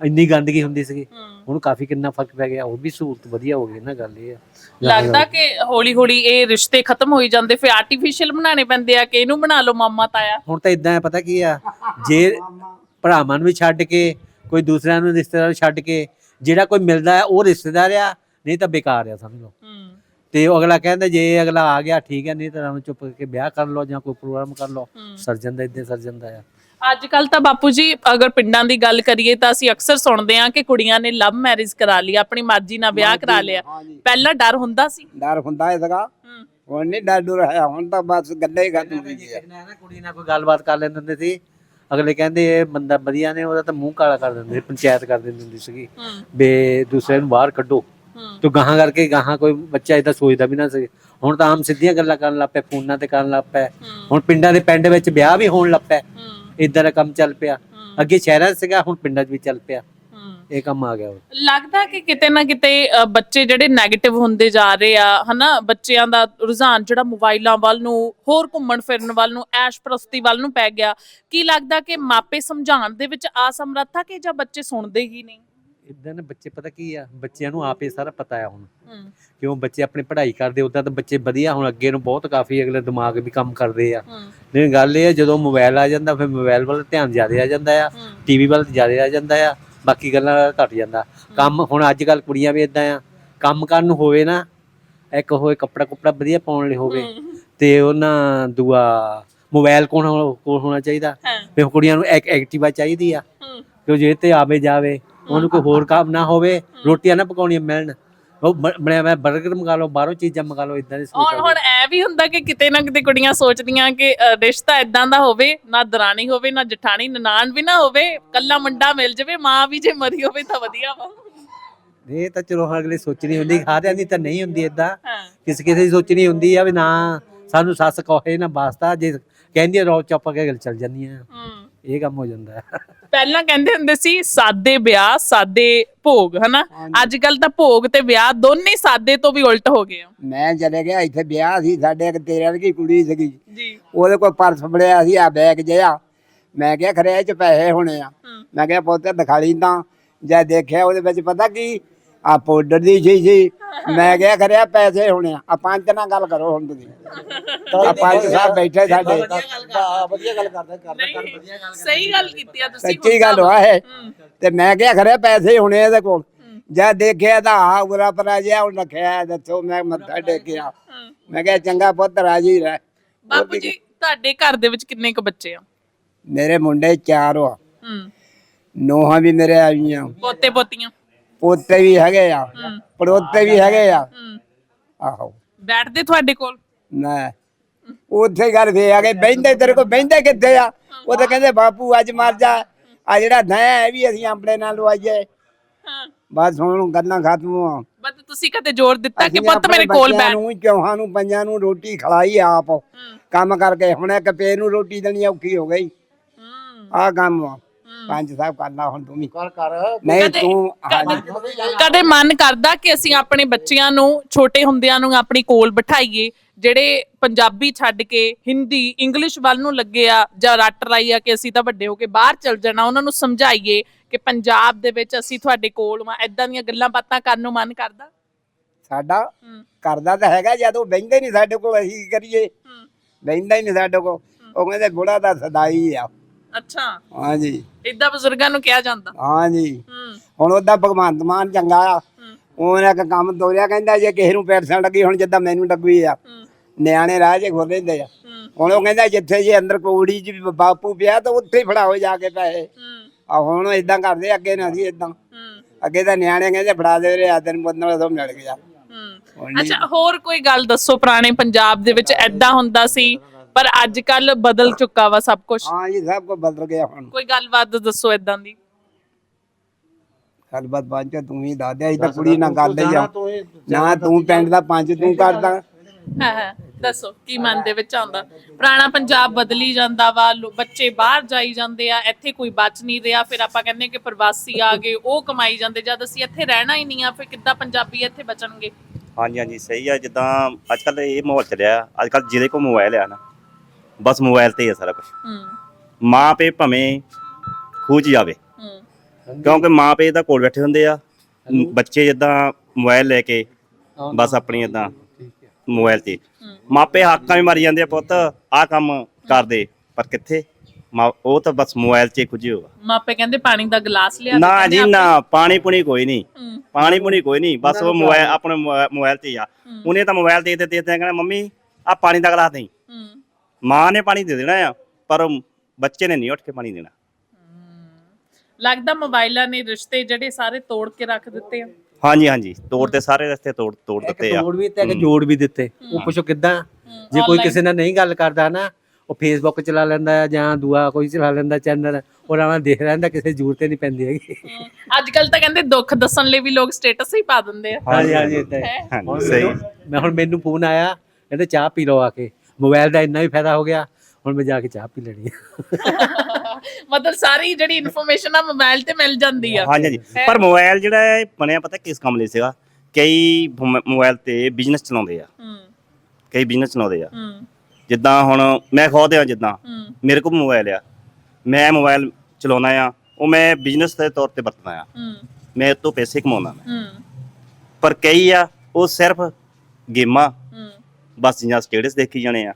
C: ਇੰਨੀ ਗੰਦਗੀ ਹੁੰਦੀ ਸੀਗੀ। ਹੁਣ ਕਾਫੀ ਕਿੰਨਾ ਫ਼ਰਕ ਪੈ ਗਿਆ ਉਹ ਵੀ ਸਹੂਲਤ ਵਧੀਆ ਹੋ ਗਈ ਨਾ ਗੱਲ ਇਹ ਆ।
B: ਲੱਗਦਾ ਕਿ ਹੌਲੀ ਹੌਲੀ ਇਹ ਰਿਸ਼ਤੇ ਖਤਮ ਹੋਈ ਜਾਂਦੇ ਫਿਰ ਆਰਟੀਫੀਸ਼ੀਅਲ ਬਣਾਉਣੇ ਪੈਂਦੇ ਆ ਕਿ ਇਹਨੂੰ ਬਣਾ ਲਓ ਮਾਮਾ ਤਾਇਆ।
C: ਹੁਣ ਤਾਂ ਇਦਾਂ ਹੈ ਪਤਾ ਕੀ ਆ ਜੇ ਭਰਾਵਾਂ ਨੂੰ ਵੀ ਛੱਡ ਕੇ ਕੋਈ ਦੂਸਰਿਆਂ ਨੂੰ ਰਿਸ਼ਤੇਦਾਰ ਛੱਡ ਕੇ ਜਿਹੜਾ ਕੋਈ ਮਿਲਦਾ ਹੈ ਉਹ ਰਿਸ਼ਤੇਦਾਰ ਆ ਨਹੀਂ ਤਾਂ ਬੇਕਾਰ ਆ ਸਮਝ ਲਓ। ਤੇ ਉਹ ਅਗਲਾ ਕਹਿੰਦਾ ਜੇ ਅਗਲਾ ਆ ਗਿਆ ਠੀਕ ਹੈ ਨਹੀਂ ਤਾਂ ਉਹਨੂੰ ਚੁੱਪ ਕਰਕੇ ਵਿਆਹ ਕਰ ਲਓ ਜਾਂ ਕੋਈ ਪ੍ਰੋਗਰਾਮ ਕਰ ਲਓ। ਸਰਜਨ ਦਾ ਇਦਾਂ ਸਰਜਨ ਦਾ ਆ।
B: ਅੱਜ ਕੱਲ ਤਾਂ ਬਾਪੂ ਜੀ ਅਗਰ ਪਿੰਡਾਂ ਦੀ ਗੱਲ ਕਰੀਏ ਤਾਂ ਅਸੀਂ ਅਕਸਰ ਸੁਣਦੇ ਹਾਂ ਕਿ ਕੁੜੀਆਂ ਨੇ ਲਵ ਮੈਰਿਜ ਕਰਾ ਲਈ ਆਪਣੀ ਮਰਜ਼ੀ ਨਾਲ ਵਿਆਹ ਕਰਾ ਲਿਆ। ਪਹਿਲਾਂ ਡਰ ਹੁੰਦਾ ਸੀ?
A: ਡਰ ਹੁੰਦਾ ਸਗਾ। ਹੁਣ ਨਹੀਂ ਡਰ ਡਰ ਹੈ ਹੁਣ ਤਾਂ ਬਸ ਗੱਲੇ ਹੀ ਖਤਮ ਹੋ
C: ਕੁੜੀ ਨਾਲ ਕੋਈ ਗੱਲਬਾਤ ਕਰ ਲੈਂਦੇ ਹੁੰਦੇ ਸੀ। ਅਗਲੇ ਕਹਿੰਦੇ ਇਹ ਬੰਦਾ ਵਧੀਆ ਨੇ ਉਹਦਾ ਤਾਂ ਮੂੰਹ ਕਾਲਾ ਕਰ ਦਿੰਦੇ ਸੀ, ਪੰਚਾਇਤ ਕਰ ਦਿੰਦੀ ਹੁੰਦੀ ਸੀਗੀ। ਬੇ ਦੂਸਰੇ ਨੂੰ ਬਾਹਰ ਕੱਢੋ। ਤੋ ਗਾਹਾਂ ਕਰਕੇ ਗਾਹਾਂ ਕੋਈ ਬੱਚਾ ਇਦਾਂ ਸੋਚਦਾ ਵੀ ਨਾ ਸੀ ਹੁਣ ਤਾਂ ਆਮ ਸਿੱਧੀਆਂ ਗੱਲਾਂ ਕਰਨ ਲੱਗ ਪਏ ਫੋਨਾਂ ਤੇ ਕਰਨ ਲੱਗ ਪਏ ਹੁਣ ਪਿੰਡਾਂ ਦੇ ਪਿੰਡ ਵਿੱਚ ਵਿਆਹ ਵੀ ਹੋਣ ਲੱਗ ਪਏ ਇਦਾਂ ਦਾ ਕੰਮ ਚੱਲ ਪਿਆ। ਅੱਗੇ ਸ਼ਹਿਰਾਂ 'ਚ ਸੀਗਾ ਹੁਣ ਪਿੰਡਾਂ 'ਚ ਵੀ ਚੱਲ ਪਿਆ। ਇਹ ਕੰਮ ਆ ਗਿਆ।
B: ਲੱਗਦਾ ਕਿ ਕਿਤੇ ਨਾ ਕਿਤੇ ਬੱਚੇ ਜਿਹੜੇ 네ਗੇਟਿਵ ਹੁੰਦੇ ਜਾ ਰਹੇ ਆ ਹਨਾ? ਬੱਚਿਆਂ ਦਾ ਰੁਝਾਨ ਜਿਹੜਾ ਮੋਬਾਈਲਾਂ ਵੱਲ ਨੂੰ ਹੋਰ ਘੁੰਮਣ ਫਿਰਨ ਵੱਲ ਨੂੰ ਐਸ਼ ਪ੍ਰਸਤੀ ਵੱਲ ਨੂੰ ਪੈ ਗਿਆ। ਕੀ ਲੱਗਦਾ ਕਿ ਮਾਪੇ ਸਮਝਾਉਣ ਦੇ ਵਿੱਚ ਅਸਮਰੱਥਾ ਕਿ ਜਾਂ ਬੱਚੇ ਸੁਣਦੇ ਹੀ ਨਹੀਂ?
C: ਇਦਾਂ ਦੇ ਬੱਚੇ ਪਤਾ ਕੀ ਆ ਬੱਚਿਆਂ ਨੂੰ ਆਪੇ ਸਾਰਾ ਪਤਾ ਆ ਹੁਣ। ਕਿਉਂ ਬੱਚੇ ਆਪਣੀ ਪੜ੍ਹਾਈ ਕਰਦੇ ਉਦਾਂ ਤਾਂ ਬੱਚੇ ਵਧੀਆ ਹੁਣ ਅੱਗੇ ਨੂੰ ਬਹੁਤ ਕਾਫੀ ਅਗਲੇ ਦਿਮਾਗ ਵੀ ਕੰਮ ਕਰਦੇ ਆ। ਨਹੀਂ ਗੱਲ ਇਹ ਆ ਜਦੋਂ ਮੋਬਾਈਲ ਆ ਜਾਂਦਾ ਫਿਰ ਮੋਬਾਈਲ ਵੱਲ ਧਿਆਨ ਜ਼ਿਆਦਾ ਆ ਜਾਂਦਾ ਆ ਟੀਵੀ ਵੱਲ ਜ਼ਿਆਦਾ ਆ ਜਾਂਦਾ ਆ ਬਾਕੀ ਗੱਲਾਂ ਘਟ ਜਾਂਦਾ। ਕੰਮ ਹੁਣ ਅੱਜ ਕੱਲ ਕੁੜੀਆਂ ਵੀ ਇਦਾਂ ਆ ਕੰਮ ਕਰਨ ਨੂੰ ਹੋਵੇ ਨਾ ਇੱਕ ਹੋਏ ਕੱਪੜਾ ਕੁਪੜਾ ਵਧੀਆ ਪਾਉਣ ਲਈ ਹੋਵੇ ਤੇ ਉਹਨਾਂ ਦੂਆ ਮੋਬਾਈਲ ਕੋਲ ਹੋਣਾ- ਕੋਲ ਹੋਣਾ ਚਾਹੀਦਾ। ਫਿਰ ਕੁੜੀਆਂ ਨੂੰ ਇੱਕ ਐਕਟਿਵਾ ਚਾਹੀਦੀ ਆ ਕਿ ਜੇ ਤੇ ਆਵੇ ਜਾਵੇ ਉਹਨੂੰ ਕੋਈ ਹੋਰ ਕੰਮ ਨਾ ਹੋਵੇ ਰੋਟੀਆਂ ਨਾ ਪਕਾਉਣੀਆਂ ਮਿਲਣ। ਉਹ ਬਣਿਆ ਮੈਂ 버ਗਰ ਮੰਗਾ ਲਓ ਬਾਹਰੋਂ ਚੀਜ਼ਾਂ ਮੰਗਾ ਲਓ ਇਦਾਂ ਦੀ
B: ਹੁਣ ਹੁਣ ਐ ਵੀ ਹੁੰਦਾ ਕਿ ਕਿਤੇ ਨਾ ਕਿਤੇ ਕੁੜੀਆਂ ਸੋਚਦੀਆਂ ਕਿ ਅ, ਰਿਸ਼ਤਾ ਇਦਾਂ ਦਾ ਹੋਵੇ ਨਾ ਦਰਾਣੀ ਹੋਵੇ ਨਾ ਜਠਾਣੀ ਨਨਾਣ ਵੀ ਨਾ ਹੋਵੇ ਕੱਲਾ ਮੁੰਡਾ ਮਿਲ ਜਾਵੇ ਮਾਂ ਵੀ ਜੇ ਮਰੀ ਹੋਵੇ ਤਾਂ ਵਧੀਆ ਵਾ।
C: ਇਹ ਤਾਂ ਚਲੋ ਹਰ ਅਗਲੇ ਸੋਚਣੀ ਹੁੰਦੀ ਸਾਰਿਆਂ ਦੀ ਤਾਂ ਨਹੀਂ ਹੁੰਦੀ ਇਦਾਂ
B: ਹਾਂ।
C: ਕਿਸੇ ਕਿਸੇ ਦੀ ਸੋਚਣੀ ਹੁੰਦੀ ਆ ਵੀ ਨਾ ਸਾਨੂੰ ਸੱਸ ਕਹੇ ਨਾ ਵਾਸਤਾ ਜੇ ਕਹਿੰਦੀ ਆ ਰੋ ਚੁੱਪ ਕੇ ਗੱਲ ਚੱਲ ਜਾਂਦੀਆਂ।
B: ਹੂੰ।
C: ਇਹ ਕੰਮ ਹੋ ਜਾਂਦਾ। ਹੈ
B: ਪਹਿਲਾਂ ਕਹਿੰਦੇ ਹੁੰਦੇ ਸੀ ਸਾਦੇ ਵਿਆਹ ਸਾਦੇ ਭੋਗ ਹਨਾ? ਅੱਜ ਕੱਲ ਤਾਂ ਭੋਗ ਤੇ ਵਿਆਹ ਦੋਨੇ ਸਾਦੇ ਤੋਂ ਵੀ ਉਲਟ ਹੋ ਗਏ ਆ।
A: ਮੈਂ ਚਲੇ ਗਿਆ ਇੱਥੇ ਵਿਆਹ ਸੀ ਸਾਡੇ ਇੱਕ ਤੇਰੇ ਵਰਗੀ ਕੁੜੀ ਸੀਗੀ।
B: ਜੀ।
A: ਉਹਦੇ ਕੋਲ ਪਰਸ ਫੜਿਆ ਸੀ ਆ ਬੈਗ ਜਿਹਾ। ਮੈਂ ਕਿਹਾ ਖਰੇ ਇਹ ਚ ਪੈਸੇ ਹੋਣੇ ਆ। ਮੈਂ ਕਿਹਾ ਪੁੱਤ ਦਿਖਾਲੀ ਤਾਂ ਜਦ ਦੇਖਿਆ ਉਹਦੇ ਵਿੱਚ ਪਤਾ ਕੀ ਆ ਪਾਊਡਰ ਦੀ ਸੀ ਸੀ। ਮੈਂ ਕਿਹਾ ਖਰੇ ਪੈਸੇ ਹੋਣੇ ਆ। ਆ ਪੰਜ ਨਾਲ ਗੱਲ ਕਰੋ ਹੁਣ ਤੁਸੀਂ। ਆ ਪੰਜ ਸਾਹਿਬ ਬੈਠੇ ਸਾਡੇ।
C: ਵਧੀਆ ਗੱਲ ਕਰਦਾ
B: ਨਹੀਂ ਸਹੀ ਗੱਲ ਕੀਤੀ ਆ ਤੁਸੀਂ
A: ਸੱਚੀ ਗੱਲ ਵਾ ਇਹ।
B: ਹੂੰ।
A: ਤੇ ਮੈਂ ਕਿਹਾ ਖਰੇ ਪੈਸੇ ਹੋਣੇ ਇਹਦੇ ਕੋਲ। ਜਦ ਦੇਖਿਆ ਤਾਂ ਆ ਉਰਾ ਪਰਾ ਜਿਹਾ ਉਹ ਰੱਖਿਆ ਦੱਸੋ ਮੈਂ ਮੱਥਾ ਟੇਕਿਆ। ਮੈਂ ਕਿਹਾ ਚੰਗਾ ਪੁੱਤ ਰਾਜੀ ਰਹਿ।
B: ਬਾਪੂ ਜੀ ਤੁਹਾਡੇ ਘਰ ਦੇ ਵਿੱਚ ਕਿੰਨੇ ਕੁ ਬੱਚੇ ਆ?
A: ਮੇਰੇ ਮੁੰਡੇ ਚਾਰ ਆ।
B: ਹੂੰ।
A: ਨੋਹਾਂ ਵੀ ਮੇਰੇ ਆਈਆਂ।
B: ਪੋਤੇ ਪੋਤੀਆਂ
A: ਪੋਤੇ ਵੀ ਹੈਗੇ ਆ।
B: ਹੂੰ।
A: ਪੜੋਤੇ ਵੀ ਹੈਗੇ ਆ।
B: ਹੂੰ।
A: ਆਹੋ।
B: ਬੈਠਦੇ ਤੁਹਾਡੇ ਕੋਲ?
A: ਨਾ। ਉੱਥੇ ਘਰ ਫੇ ਆ ਗਏ ਬਹਿੰਦੇ ਤੇਰੇ ਕੋ ਬਹਿੰਦੇ ਕਿੱਥੇ ਆ? ਉਹ ਤਾਂ ਕਹਿੰਦੇ ਬਾਪੂ ਅੱਜ ਮਰ ਜਾ। ਆ ਜਿਹੜਾ ਦਇਆ ਹੈ ਵੀ ਅਸੀਂ ਆਪਣੇ ਨਾਲ ਲਵਾਈਏ
B: ਹਾਂ।
A: ਬਸ ਹੁਣ ਗੱਲਾਂ ਖਤਮ ਆ
B: ਬਸ ਤੁਸੀਂ ਕਦੇ ਜ਼ੋਰ ਦਿੱਤਾ ਕਿ ਪੁੱਤ ਮੇਰੇ ਕੋਲ ਬੈਠ?
A: ਨੂੰ ਚੌਹਾਂ ਨੂੰ ਪੰਜਾਂ ਨੂੰ ਰੋਟੀ ਖਲਾਈ ਆਪ। ਕੰਮ ਕਰਕੇ ਹੁਣ ਇੱਕ ਪੇ ਨੂੰ ਰੋਟੀ ਦੇਣੀ ਔਖੀ ਹੋ ਗਈ।
B: ਹੂੰ।
A: ਆਹ ਕੰਮ ਆ। ਪੰਜ ਸਾਹਿਬ ਕਰਨਾ ਹੁਣ ਤੂੰ ਵੀ।
E: ਕਰ ਕਰ।
A: ਨਹੀਂ
B: ਕਦੇ-
A: ਤੂੰ
B: ਕਦੇ- ਮਨ ਕਰਦਾ ਕਿ ਅਸੀਂ ਆਪਣੇ ਬੱਚਿਆਂ ਨੂੰ ਛੋਟੇ ਹੁੰਦਿਆਂ ਨੂੰ ਆਪਣੀ ਕੋਲ ਬਿਠਾਈਏ ਜਿਹੜੇ ਪੰਜਾਬੀ ਛੱਡ ਕੇ ਹਿੰਦੀ ਇੰਗਲਿਸ਼ ਵੱਲ ਨੂੰ ਲੱਗੇ ਆ ਜਾਂ ਰੱਟ ਰਾਈ ਆ ਕਿ ਅਸੀਂ ਤਾਂ ਵੱਡੇ ਹੋ ਕੇ ਬਾਹਰ ਚਲ ਜਾਣਾ ਉਹਨਾਂ ਨੂੰ ਸਮਝਾਈਏ ਕਿ ਪੰਜਾਬ ਦੇ ਵਿੱਚ ਅਸੀਂ ਤੁਹਾਡੇ ਕੋਲ ਵਾਂ। ਐਦਾਂ ਦੀਆਂ ਗੱਲਾਂ ਬਾਤਾਂ ਕਰਨ ਨੂੰ ਮਨ ਕਰਦਾ?
A: ਸਾਡਾ
B: ਹੂੰ।
A: ਕਰਦਾ ਤਾਂ ਹੈਗਾ ਜਦੋਂ ਬਹਿੰਦੇ ਨਹੀਂ ਸਾਡੇ ਕੋਲ ਅਸੀਂ ਕੀ ਕਰੀਏ?
B: ਹੂੰ।
A: ਬਹਿੰਦਾ ਹੀ ਨਹੀਂ ਸਾਡੇ ਕੋਲ। ਉਹ ਕਹਿੰਦੇ ਬੁੜਾ ਦਾ ਸਦਾਈ ਆ।
B: ਅੱਛਾ।
A: ਹਾਂਜੀ।
B: ਇਦਾਂ ਬਜ਼ੁਰਗਾਂ ਨੂੰ ਕਿਹਾ ਜਾਂਦਾ।
A: ਹਾਂਜੀ।
B: ਹੂੰ।
A: ਹੁਣ ਉਹਦਾ ਭਗਵੰਤ ਮਾਨ ਚੰਗਾ ਆ।
B: ਹੂੰ।
A: ਉਹਨੇ ਇੱਕ ਕੰਮ ਤੋਰਿਆ ਕਹਿੰਦਾ ਜੇ ਕਿਸੇ ਨੂੰ ਪੈਰਸਣ ਲੱਗੀ ਹੁਣ ਜਿੱਦਾਂ ਮੈਨੂੰ ਲੱਗੀ ਆ।
B: ਹੂੰ।
A: ਨਿਆਣੇ ਰਾਹ 'ਚ ਖੋਲ ਲੈਂਦੇ ਆ।
B: ਹੂੰ।
A: ਹੁਣ ਉਹ ਕਹਿੰਦਾ ਜਿੱਥੇ ਜੇ ਅੰਦਰ ਕੋੜੀ 'ਚ ਵੀ ਬਾਪੂ ਪਿਆ ਤਾਂ ਉੱਥੇ ਹੀ ਫੜਾਓ ਜਾ ਕੇ ਪੈਸੇ। ਆ ਹੁਣ ਇਦਾਂ ਕਰਦੇ ਅੱਗੇ ਨਾ ਸੀ ਇਦਾਂ ਅੱਗੇ ਤਾਂ ਨਿਆਣੇ ਕਹਿੰਦੇ ਫੜਾ ਦੇ ਰੇ ਆਦਨ ਬੰਦਨ ਤੋਂ ਮਿਲ ਗਿਆ।
B: ਅੱਛਾ ਹੋਰ ਕੋਈ ਗੱਲ ਦੱਸੋ ਪੁਰਾਣੇ ਪੰਜਾਬ ਦੇ ਵਿੱਚ ਐਦਾਂ ਹੁੰਦਾ ਸੀ ਪਰ ਅੱਜ ਕੱਲ ਬਦਲ ਚੁੱਕਾ ਵਾ ਸਭ ਕੁਝ
A: ਹਾਂ ਜੀ ਸਭ ਕੁਝ ਬਦਲ ਗਿਆ ਹੁਣ।
B: ਕੋਈ ਗੱਲਬਾਤ ਦੱਸੋ ਐਦਾਂ ਦੀ।
A: ਗੱਲਬਾਤ ਬਾਅਦ ਚ ਤੂੰ ਹੀ ਦੱਸ ਦੇ ਅਸੀਂ ਤਾਂ ਕੁੜੀ ਨਾਲ ਗੱਲ ਹੀ ਆ ਨਾ ਤੂੰ ਪਿੰਡ ਦਾ ਪੰਜ ਤੂੰ ਕਰਦਾ
B: ਹਾਂ ਹਾਂ ਦੱਸੋ ਕੀ ਮਨ ਦੇ ਵਿੱਚ ਆਉਂਦਾ? ਪੁਰਾਣਾ ਪੰਜਾਬ ਬਦਲੀ ਜਾਂਦਾ ਵਾ ਲੋ- ਬੱਚੇ ਬਾਹਰ ਜਾਈ ਜਾਂਦੇ ਆ ਇੱਥੇ ਕੋਈ ਬਚ ਨਹੀਂ ਰਿਹਾ ਫਿਰ ਆਪਾਂ ਕਹਿੰਦੇ ਕਿ ਪ੍ਰਵਾਸੀ ਆ ਗਏ ਉਹ ਕਮਾਈ ਜਾਂਦੇ ਜਦ ਅਸੀਂ ਇੱਥੇ ਰਹਿਣਾ ਹੀ ਨਹੀਂ ਆ ਫਿਰ ਕਿੱਦਾਂ ਪੰਜਾਬੀ ਇੱਥੇ ਬਚਣਗੇ?
D: ਹਾਂਜੀ ਹਾਂਜੀ ਸਹੀ ਆ ਜਿੱਦਾਂ ਅੱਜ ਕੱਲ ਇਹ ਮਾਹੌਲ ਚੱਲਿਆ ਅੱਜ ਕੱਲ ਜਿਹਦੇ ਕੋਲ ਮੋਬਾਈਲ ਆ ਨਾ। ਬਸ ਮੋਬਾਈਲ ਤੇ ਹੀ ਆ ਸਾਰਾ ਕੁਝ
B: ਹੂੰ।
D: ਮਾਂ ਪੇ ਭਵੇਂ ਖੂਜ ਜਾਵੇ
B: ਹੂੰ।
D: ਕਿਉਂਕਿ ਮਾਂ ਪੇ ਦਾ ਕੋਲ ਬੈਠੇ ਹੁੰਦੇ ਆ। ਬੱਚੇ ਜਿੱਦਾਂ ਮੋਬਾਈਲ ਲੈ ਕੇ ਬਸ ਆਪਣੀ ਇਦਾਂ
C: ਹੈ
D: ਮੋਬਾਈਲ ਤੇ।
B: ਹੂੰ।
D: ਮਾਪੇ ਹਾਕਾਂ ਵੀ ਮਾਰੀ ਜਾਂਦੇ ਆ ਪੁੱਤ ਆਹ ਕੰਮ ਕਰਦੇ ਪਰ ਕਿੱਥੇ? ਮਾਂ- ਉਹ ਤਾਂ ਬਸ ਮੋਬਾਈਲ 'ਚ ਹੀ ਖੁੱਜੇ ਹੋਗਾ
B: ਮਾਪੇ ਕਹਿੰਦੇ ਪਾਣੀ ਦਾ ਗਲਾਸ ਲਿਆ
D: ਨਾ ਜੀ ਨਾ ਪਾਣੀ ਪੁਣੀ ਕੋਈ ਨਹੀਂ।
B: ਹੂੰ।
D: ਪਾਣੀ ਪੁਣੀ ਕੋਈ ਨਹੀਂ ਬਸ ਉਹ ਮੋਬਾਈਲ ਆਪਣੇ ਮੋਬਾ- ਮੋਬਾਈਲ ਤੇ ਹੀ ਆ।
B: ਹੂੰ।
D: ਉਹਨੇ ਤਾਂ ਮੋਬਾਈਲ ਦੇ ਦਿੱਤੇ ਤੇ ਕਹਿੰਦਾ ਮੰਮੀ ਆ ਪਾਣੀ ਦਾ ਗਲਾਸ ਨਹੀਂ
B: ਹੂੰ
D: ਮਾਂ ਨੇ ਪਾਣੀ ਦੇ ਦੇਣਾ ਆ ਪਰ ਬੱਚੇ ਨੇ ਨਹੀਂ ਉੱਠ ਕੇ ਪਾਣੀ ਦੇਣਾ।
B: ਲੱਗਦਾ ਮੋਬਾਈਲਾਂ ਨੇ ਰਿਸ਼ਤੇ ਜਿਹੜੇ ਸਾਰੇ ਤੋੜ ਕੇ ਰੱਖ ਦਿੱਤੇ ਆ।
D: ਹਾਂਜੀ ਹਾਂਜੀ ਤੋੜ ਤੇ ਸਾਰੇ ਰਸਤੇ ਤੋੜ ਤੋੜ
C: ਇੱਕ
D: ਦਿੱਤੇ ਆ।
C: ਤੋੜ ਵੀ ਤੇ ਇੱਕ
D: ਹੂੰ।
C: ਜੋੜ ਵੀ ਦਿੱਤੇ। ਉਹ ਪੁੱਛੋ ਕਿੱਦਾਂ? ਜੇ ਕੋਈ ਕਿਸੇ ਨਾਲ ਨਹੀਂ ਗੱਲ ਕਰਦਾ ਨਾ ਉਹ ਫੇਸਬੁੱਕ ਚਲਾ ਲੈਂਦਾ ਹੈ ਜਾਂ ਦੂਆ ਕੋਈ ਚਲਾ ਲੈਂਦਾ ਚੈਨਲ ਉਹ ਨਾਲ ਦੇਖ ਲੈਂਦਾ ਕਿਸੇ ਜ਼ਰੂਰਤ ਹੀ ਨਹੀਂ ਪੈਂਦੀ ਹੈਗੀ।
B: ਅੱਜ ਕੱਲ ਤਾਂ ਕਹਿੰਦੇ ਦੁੱਖ ਦੱਸਣ ਲਈ ਵੀ ਲੋਕ ਸਟੇਟਸ ਹੀ ਪਾ ਦਿੰਦੇ ਆ।
C: ਹਾਂਜੀ ਹਾਂਜੀ? ਹੁਣ
D: ਹਾਂਜੀ ਸਹੀ।
C: ਮੈਨੂੰ- ਮੈਂ ਹੁਣ ਮੈਨੂੰ ਫੋਨ ਆਇਆ ਕਹਿੰਦੇ ਚਾਹ ਪੀ ਲਓ ਆ ਕੇ। ਮੋਬਾਈਲ ਦਾ ਇੰਨਾ ਵੀ ਫਾਇਦਾ ਹੋ ਗਿਆ ਹੁਣ ਮੈਂ ਜਾ ਕੇ ਚਾਹ ਪੀ ਲੈਣੀ ਹੈ
B: ਮਤਲਬ ਸਾਰੀ ਜਿਹੜੀ ਇਨਫੋਰਮੇਸ਼ਨ ਆ ਮੋਬਾਈਲ ਤੇ ਮਿਲ ਜਾਂਦੀ ਆ।
D: ਹਾਂਜੀ ਹਾਂਜੀ।
B: ਹੈ।
D: ਪਰ ਮੋਬਾਈਲ ਜਿਹੜਾ ਹੈ ਬਣਿਆ ਪਤਾ ਕਿਸ ਕੰਮ ਲਈ ਸੀਗਾ? ਕਈ ਮੋਬਾਈਲ ਤੇ ਬਿਜ਼ਨਸ ਚਲਾਉਂਦੇ ਆ।
B: ਹੂੰ।
D: ਕਈ ਬਿਜ਼ਨਸ ਚਲਾਉਂਦੇ ਆ।
B: ਹੂੰ।
D: ਜਿੱਦਾਂ ਹੁਣ ਮੈਂ ਖੁਦ ਆ ਜਿੱਦਾਂ
B: ਹੂੰ।
D: ਮੇਰੇ ਕੋਲ ਮੋਬਾਈਲ ਆ। ਮੈਂ ਮੋਬਾਈਲ ਚਲਾਉਣਾ ਆ ਉਹ ਮੈਂ ਬਿਜ਼ਨਸ ਦੇ ਤੌਰ ਤੇ ਵਰਤਣਾ ਆ।
B: ਹੂੰ।
D: ਮੈਂ ਇਹ ਤੋਂ ਪੈਸੇ ਕਮਾਉਣਾ ਮੈਂ।
B: ਹੂੰ।
D: ਪਰ ਕਈ ਆ ਉਹ ਸਿਰਫ ਗੇਮਾਂ
B: ਹੂੰ
D: ਬਸ ਜਾਂ ਸਟੇਟਸ ਦੇਖੀ ਜਾਣੇ ਆ।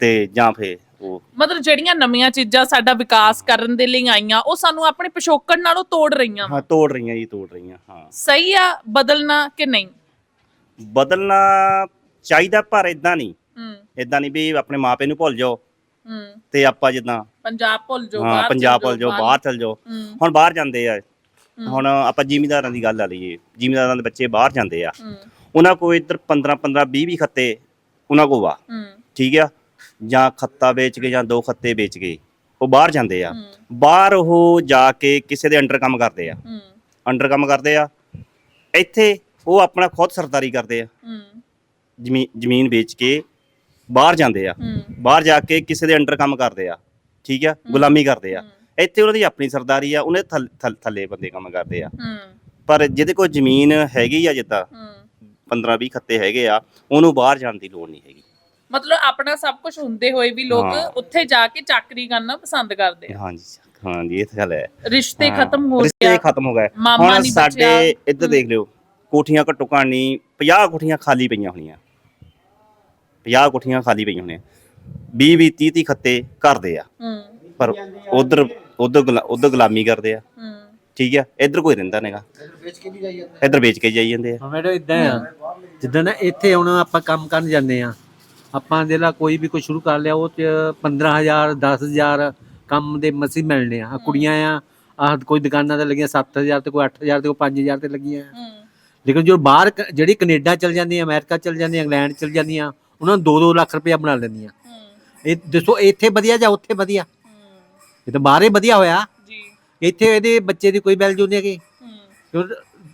D: ਤੇ ਜਾਂ ਫੇ ਉਹ
B: ਮਤਲਬ ਜਿਹੜੀਆਂ ਨਵੀਆਂ ਚੀਜ਼ਾਂ ਸਾਡਾ ਵਿਕਾਸ ਕਰਨ ਦੇ ਲਈ ਆਈਆਂ ਉਹ ਸਾਨੂੰ ਆਪਣੇ ਪਿਛੋਕੜ ਨਾਲੋਂ ਤੋੜ ਰਹੀਆਂ।
D: ਹਾਂ ਤੋੜ ਰਹੀਆਂ ਜੀ ਤੋੜ ਰਹੀਆਂ ਹਾਂ।
B: ਸਹੀ ਆ ਬਦਲਣਾ ਕਿ ਨਹੀਂ?
D: ਬਦਲਣਾ ਚਾਹੀਦਾ ਪਰ ਇਦਾਂ ਨਹੀਂ।
B: ਹੂੰ।
D: ਇਦਾਂ ਨਹੀਂ ਵੀ ਆਪਣੇ ਮਾਪੇ ਨੂੰ ਭੁੱਲ ਜਾਓ।
B: ਹੂੰ।
D: ਤੇ ਆਪਾਂ ਜਿੱਦਾਂ
B: ਪੰਜਾਬ ਭੁੱਲ ਜਾਓ
D: ਹਾਂ
B: ਬਾਹਰ
D: ਪੰਜਾਬ ਭੁੱਲ ਜਾਓ ਬਾਹਰ ਚਲ ਜਾਓ। ਹੁਣ ਬਾਹਰ ਜਾਂਦੇ ਆ। ਹੁਣ ਆਪਾਂ ਜ਼ਿਮੀਦਾਰਾਂ ਦੀ ਗੱਲ ਆ ਲਈਏ। ਜ਼ਿਮੀਦਾਰਾਂ ਦੇ ਬੱਚੇ ਬਾਹਰ ਜਾਂਦੇ ਆ।
B: ਹੂੰ।
D: ਉਹਨਾਂ ਕੋਲ ਇੱਧਰ 15 15 20 20 ਖੱਤੇ ਉਹਨਾਂ ਕੋਲ ਵਾ। ਠੀਕ ਆ? ਜਾਂ ਖੱਤਾ ਵੇਚ ਕੇ ਜਾਂ ਦੋ ਖੱਤੇ ਵੇਚ ਕੇ ਉਹ ਬਾਹਰ ਜਾਂਦੇ ਆ। ਬਾਹਰ ਉਹ ਜਾ ਕੇ ਕਿਸੇ ਦੇ ਅੰਡਰ ਕੰਮ ਕਰਦੇ ਆ। ਅੰਡਰ ਕੰਮ ਕਰਦੇ ਆ। ਇੱਥੇ ਉਹ ਆਪਣਾ ਖੁਦ ਸਰਦਾਰੀ ਕਰਦੇ ਆ। ਜ਼ਮੀਨ ਜ਼ਮੀਨ ਵੇਚ ਕੇ ਬਾਹਰ ਜਾਂਦੇ ਆ। ਬਾਹਰ ਜਾ ਕੇ ਕਿਸੇ ਦੇ ਅੰਡਰ ਕੰਮ ਕਰਦੇ ਆ। ਠੀਕ ਆ? ਗੁਲਾਮੀ ਕਰਦੇ ਆ। ਇੱਥੇ ਉਹਨਾਂ ਦੀ ਆਪਣੀ ਸਰਦਾਰੀ ਆ। ਉਹਨੇ ਥੱਲ- ਬੰਦੇ ਕੰਮ ਕਰਦੇ ਆ। ਪਰ ਜਿਹਦੇ ਕੋਲ ਜ਼ਮੀਨ ਹੈਗੀ ਆ ਜਿੱਦਾਂ
B: ਹੂੰ 15
D: 15 20 ਖੱਤੇ ਹੈਗੇ ਆ ਉਹਨੂੰ ਬਾਹਰ ਜਾਣ ਦੀ ਲੋੜ ਨਹੀਂ ਹੈਗੀ।
B: ਮਤਲਬ ਆਪਣਾ ਸਭ ਕੁਝ ਹੁੰਦੇ ਹੋਏ ਵੀ ਲੋਕ। ਉੱਥੇ ਜਾ ਕੇ ਚਾਕਰੀ ਕਰਨਾ ਪਸੰਦ ਕਰਦੇ ਆ।
D: ਹਾਂਜੀ ਹਾਂਜੀ ਇਹ ਤਾਂ ਗੱਲ ਹੈ।
B: ਰਿਸ਼ਤੇ
D: ਹਾਂ।
B: ਖਤਮ ਹੋ
D: ਰਿਸ਼ਤੇ ਖਤਮ ਹੋ ਗਏ।
B: ਮਾਮਾ
D: ਹੁਣ
B: ਨਹੀਂ
D: ਸਾਡੇ
B: ਬਚਿਆ
D: ਇੱਧਰ ਦੇਖ ਲਿਓ ਕੋਠੀਆਂ ਘੱਟੋ ਨਹੀਂ 50 ਕੋਠੀਆਂ ਖਾਲੀ ਪਈਆਂ ਹੋਣੀਆਂ। 50 ਕੋਠੀਆਂ ਖਾਲੀ ਪਈਆਂ ਹੋਣੀਆਂ। 20 20 30 30 ਖੱਤੇ ਘਰ ਦੇ ਆ।
B: ਹੂੰ।
D: ਪਰ ਉਧਰ ਉਧਰ ਉਧਰ ਗੁਲਾਮੀ ਕਰਦੇ ਆ।
B: ਹੂੰ।
D: ਠੀਕ ਆ ਇੱਧਰ ਕੋਈ ਰਹਿੰਦਾ ਨਹੀਂਗਾ
E: ਵੇਚ ਕੇ ਨਹੀਂ ਜਾਈ ਜਾਂਦਾ
D: ਇੱਧਰ ਵੇਚ ਕੇ ਜਾਈ ਜਾਂਦੇ ਆ।
C: ਮੈਡਮ ਇਦਾਂ ਆ। ਜਿੱਦਾਂ ਨਾ ਇੱਥੇ ਹੁਣ ਆਪਾਂ ਕੰਮ ਕਰਨ ਜਾਂਦੇ ਆ ਆਪਾਂ ਦੇ ਲਾ ਕੋਈ ਵੀ ਕੋਈ ਸ਼ੁਰੂ ਕਰ ਲਿਆ ਉਹ ਚ 15000 10000 ਕੰਮ ਦੇ ਮਸੀ ਮਿਲਣੇ ਆ। ਆਹ ਕੁੜੀਆਂ ਆ ਆਹ ਕੋਈ ਦੁਕਾਨਾਂ ਤੇ ਲੱਗੀਆਂ 7000 ਤੇ ਕੋਈ 8000 ਤੇ ਕੋਈ 5000 ਤੇ ਲੱਗੀਆਂ ਆ।
B: ਹੂੰ।
C: ਲੇਕਿਨ ਜੋ ਬਾਹਰ ਕ- ਜਿਹੜੀ ਕੈਨੇਡਾ ਚਲ ਜਾਂਦੀਆਂ ਅਮਰੀਕਾ ਚਲ ਜਾਂਦੀਆਂ ਇੰਗਲੈਂਡ ਚਲ ਜਾਂਦੀਆਂ ਉਹਨਾਂ ਨੂੰ 2-2 ਲੱਖ ਰੁਪਇਆ ਬਣਾ ਲੈਂਦੀਆਂ।
B: ਹੂੰ।
C: ਇਹ ਦੱਸੋ ਇੱਥੇ ਵਧੀਆ ਜਾਂ ਉੱਥੇ ਵਧੀਆ? ਇਹ ਤਾਂ ਬਾਹਰੇ ਵਧੀਆ ਹੋਇਆ। ਇੱਥੇ ਇਹਦੇ ਬੱਚੇ ਦੀ ਕੋਈ ਵੈਲਿਊ ਨਹੀਂ ਹੈਗੀ?
B: ਹੂੰ।
C: ਕਿਉਂ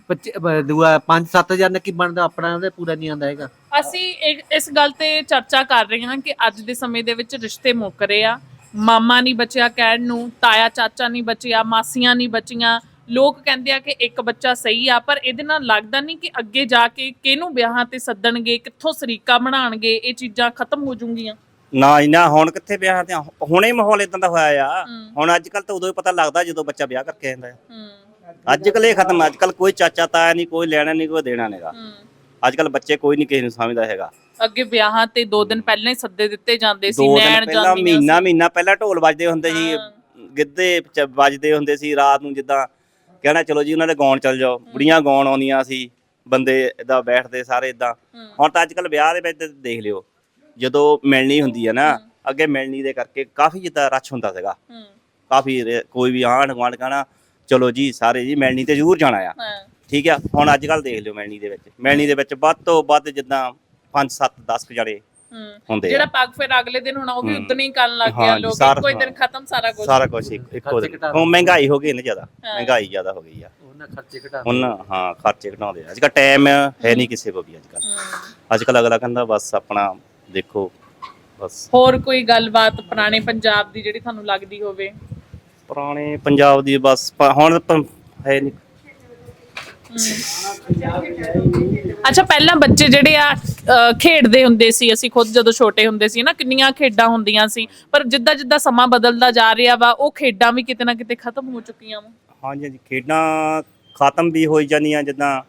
C: ਬੱਚੇ ਬ- ਦੂਆ 5-7000 ਨਾਲ ਕੀ ਬਣਦਾ? ਆਪਣਾ ਉਹਦੇ ਪੂਰਾ ਨਹੀਂ ਆਉਂਦਾ ਹੈਗਾ।
B: ਅਸੀਂ ਇਸ ਗੱਲ ਤੇ ਚਰਚਾ ਕਰ ਰਹੇ ਹਾਂ ਕਿ ਅੱਜ ਦੇ ਸਮੇਂ ਦੇ ਵਿੱਚ ਰਿਸ਼ਤੇ ਮੁੱਕ ਰਹੇ ਆ। ਮਾਮਾ ਨਹੀਂ ਬਚਿਆ ਕਹਿਣ ਨੂੰ ਤਾਇਆ ਚਾਚਾ ਨਹੀਂ ਬਚਿਆ ਮਾਸੀਆਂ ਨਹੀਂ ਬਚੀਆਂ। ਲੋਕ ਕਹਿੰਦੇ ਆ ਕਿ ਇੱਕ ਬੱਚਾ ਸਹੀ ਆ ਪਰ ਇਹਦੇ ਨਾਲ ਲੱਗਦਾ ਨਹੀਂ ਕਿ ਅੱਗੇ ਜਾ ਕੇ ਕਿਹਨੂੰ ਵਿਆਹਾਂ ਤੇ ਸੱਦਣਗੇ ਕਿੱਥੋਂ ਸਰੀਕਾ ਬਣਾਉਣਗੇ ਇਹ ਚੀਜ਼ਾਂ ਖਤਮ ਹੋ ਜੂਗੀਆਂ।
D: ਨਾ ਇਹਨਾਂ ਹੁਣ ਕਿੱਥੇ ਵਿਆਹ ਤੇ ਹੁਣੇ ਮਾਹੌਲ ਇਦਾਂ ਦਾ ਹੋਇਆ ਆ। ਹੁਣ ਅੱਜ ਕੱਲ ਤਾਂ ਉਦੋਂ ਹੀ ਪਤਾ ਲੱਗਦਾ ਜਦੋਂ ਬੱਚਾ ਵਿਆਹ ਕਰਕੇ ਆਉਂਦਾ ਆ।
B: ਹੂੰ।
D: ਅੱਜ ਕੱਲ ਇਹ ਖਤਮ ਅੱਜ ਕੱਲ ਕੋਈ ਚਾਚਾ ਤਾਇਆ ਨਹੀਂ ਕੋਈ ਲੈਣਾ ਨਹੀਂ ਕੋਈ ਦੇਣਾ ਨਹੀਂਗਾ। ਅੱਜ ਕੱਲ ਬੱਚੇ ਕੋਈ ਨਹੀਂ ਕਿਸੇ ਨੂੰ ਸਮਝਦਾ ਹੈਗਾ।
B: ਅੱਗੇ ਵਿਆਹਾਂ ਤੇ 2 ਦਿਨ ਪਹਿਲਾਂ ਹੀ ਸੱਦੇ ਦਿੱਤੇ ਜਾਂਦੇ ਸੀ ਨੈਣ ਜਾਂਦੀਆਂ
D: ਮਹੀਨਾ। ਮਹੀਨਾ ਪਹਿਲਾਂ ਢੋਲ ਵੱਜਦੇ ਹੁੰਦੇ ਸੀ। ਗਿੱਧੇ ਵੱਜਦੇ ਹੁੰਦੇ ਸੀ ਰਾਤ ਨੂੰ ਜਿੱਦਾਂ ਕਹਿਣਾ ਚਲੋ ਜੀ ਉਹਨਾਂ ਦੇ ਗਾਉਣ ਚੱਲ ਜਾਓ। ਬੁੜੀਆਂ ਗਾਉਣ ਆਉਂਦੀਆਂ ਸੀ ਬੰਦੇ ਇਦਾਂ ਬੈਠਦੇ ਸਾਰੇ ਇਦਾਂ। ਹੁਣ ਤਾਂ ਅੱਜ ਕੱਲ ਵਿਆਹ ਦੇ ਵਿੱਚ ਦੇਖ ਲਿਓ। ਜਦੋਂ ਮਿਲਣੀ ਹੁੰਦੀ ਹੈ ਨਾ ਅੱਗੇ ਮਿਲਣੀ ਦੇ ਕਰਕੇ ਕਾਫੀ ਜਿੱਦਾਂ ਰਸ਼ ਹੁੰਦਾ ਸੀਗਾ।
B: ਹੂੰ।
D: ਕਾਫੀ ਰੇ- ਕੋਈ ਵੀ ਆਂਢ ਗੁਆਂਢ ਕਹਿਣਾ ਚਲੋ ਜੀ ਸਾਰੇ ਜੀ ਮਿਲਣੀ ਤੇ ਜ਼ਰੂਰ ਜਾਣਾ ਆ। ਠੀਕ ਆ ਹੁਣ ਅੱਜ ਕੱਲ ਦੇਖ ਲਿਓ ਮਿਲਣੀ ਦੇ ਵਿੱਚ। ਮਿਲਣੀ ਦੇ ਵਿੱਚ ਵੱਧ ਤੋਂ ਵੱਧ ਜਿੱਦਾਂ 5 7 10 ਜਣੇ ਹੁੰਦੇ
B: ਜਿਹੜਾ
D: ਆ
B: ਪੱਗ ਫਿਰ ਅਗਲੇ ਦਿਨ ਹੋਣਾ ਉਹ ਵੀ
D: ਹੂੰ।
B: ਉਦਣ ਹੀ ਕਰਨ ਲੱਗ ਗਿਆ
D: ਹਾਂਜੀ,
B: ਲੋਕ
D: ਸਾਰਾ-
B: ਕੋਈ ਦਿਨ ਖਤਮ ਸਾਰਾ ਕੁਝ
D: ਸਾਰਾ ਕੁਝ ਇੱਕੋ ਦਿਨ।
C: ਘਟਾ
D: ਹੁਣ ਮਹਿੰਗਾਈ ਹੋ ਗਈ ਨਾ ਜ਼ਿਆਦਾ।
B: ਹਾਂ।
D: ਮਹਿੰਗਾਈ ਜ਼ਿਆਦਾ ਹੋ ਗਈ ਆ।
C: ਉਹਨਾਂ ਖਰਚੇ ਘਟਾ
D: ਹੁਣ ਹਾਂ ਖਰਚੇ ਘਟਾਉਂਦੇ ਆ। ਅੱਜ ਕੱਲ ਟਾਈਮ ਹੈ ਨਹੀਂ ਕਿਸੇ ਕੋਲ ਵੀ ਅੱਜ ਕੱਲ
B: ਹੂੰ।
D: ਅੱਜ ਕੱਲ ਅਗਲਾ ਕਹਿੰਦਾ ਬਸ ਆਪਣਾ ਦੇਖੋ ਬਸ।
B: ਹੋਰ ਕੋਈ ਗੱਲਬਾਤ ਪੁਰਾਣੇ ਪੰਜਾਬ ਦੀ ਜਿਹੜੀ ਤੁਹਾਨੂੰ ਲੱਗਦੀ ਹੋਵੇ?
D: ਪੁਰਾਣੇ ਪੰਜਾਬ ਦੀ ਬਸ ਪ- ਹੁਣ ਹੈ ਨਹੀਂ
B: ਅੱਛਾ ਪਹਿਲਾਂ ਬੱਚੇ ਜਿਹੜੇ ਆ ਅਹ, ਖੇਡਦੇ ਹੁੰਦੇ ਸੀ ਅਸੀਂ ਖੁਦ ਜਦੋਂ ਛੋਟੇ ਹੁੰਦੇ ਸੀ ਨਾ ਕਿੰਨੀਆਂ ਖੇਡਾਂ ਹੁੰਦੀਆਂ ਸੀ। ਪਰ ਜਿੱਦਾਂ ਜਿੱਦਾਂ ਸਮਾਂ ਬਦਲਦਾ ਜਾ ਰਿਹਾ ਵਾ ਉਹ ਖੇਡਾਂ ਵੀ ਕਿਤੇ ਨਾ ਕਿਤੇ ਖਤਮ ਹੋ ਚੁੱਕੀਆਂ ਵਾ।
D: ਹਾਂਜੀ ਹਾਂਜੀ ਖੇਡਾਂ ਖਤਮ ਵੀ ਹੋਈ ਜਾਂਦੀਆਂ ਜਿੱਦਾਂ